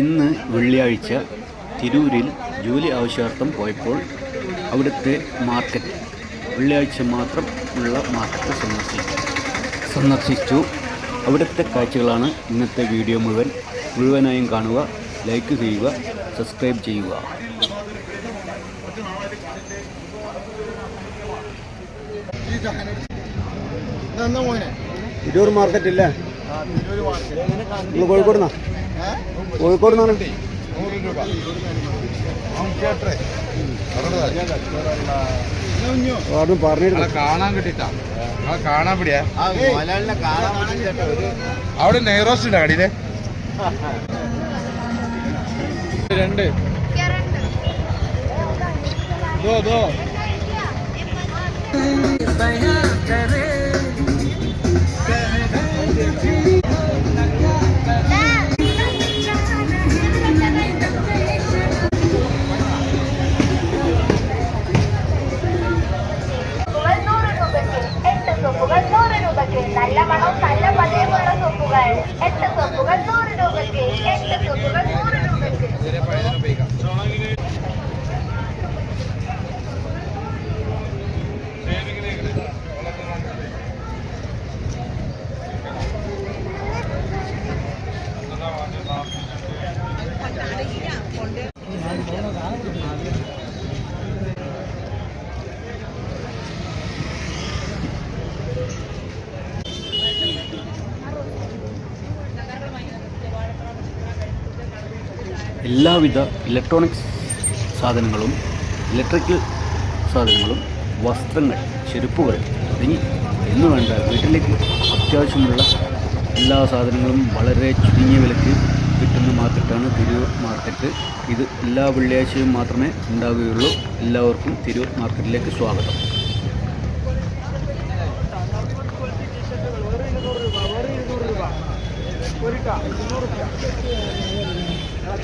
ഇന്ന് വെള്ളിയാഴ്ച തിരൂരിൽ ജോലി ആവശ്യാർത്ഥം പോയപ്പോൾ അവിടുത്തെ മാർക്കറ്റ് വെള്ളിയാഴ്ച മാത്രം ഉള്ള മാർക്കറ്റ് സന്ദർശിച്ചു. സന്ദർശിച്ചു. അവിടുത്തെ കാഴ്ചകളാണ് ഇന്നത്തെ വീഡിയോ മുഴുവൻ. മുഴുവനായും കാണുക ലൈക്ക് ചെയ്യുക സബ്സ്ക്രൈബ് ചെയ്യുക. തിരൂർ മാർക്കറ്റ് ഇല്ലേ? കോഴിക്കോട് നിന്നാ? കോഴിക്കോട് നിന്നാണ് നൂറ് രൂപ. അവിടുന്ന് പറഞ്ഞിരുന്നു കാണാൻ കിട്ടിട്ടാ കാണാൻ പിടിയാ. അവിടെ നെയ്റോസ്റ്റ് ഉണ്ട് കടയിൽ രണ്ട്. ദോ ദോ para എല്ലാവിധ ഇലക്ട്രോണിക്സ് സാധനങ്ങളും ഇലക്ട്രിക്കൽ സാധനങ്ങളും വസ്ത്രങ്ങൾ ചെരുപ്പുകൾ തുടങ്ങി എന്ന് വേണ്ട വീട്ടിലേക്ക് അത്യാവശ്യമുള്ള എല്ലാ സാധനങ്ങളും വളരെ ചുരുങ്ങിയ വിലയ്ക്ക് കിട്ടുന്ന മാർക്കറ്റാണ് തിരൂർ മാർക്കറ്റ് ഇത് എല്ലാ വെള്ളിയാഴ്ചയും മാത്രമേ ഉണ്ടാവുകയുള്ളൂ. എല്ലാവർക്കും തിരൂർ മാർക്കറ്റിലേക്ക് സ്വാഗതം. ഒരു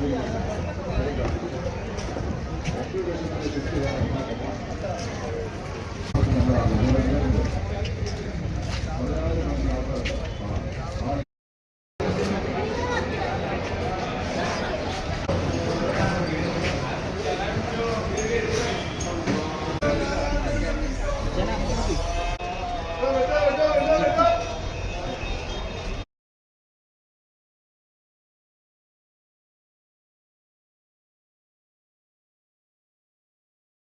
Thank you.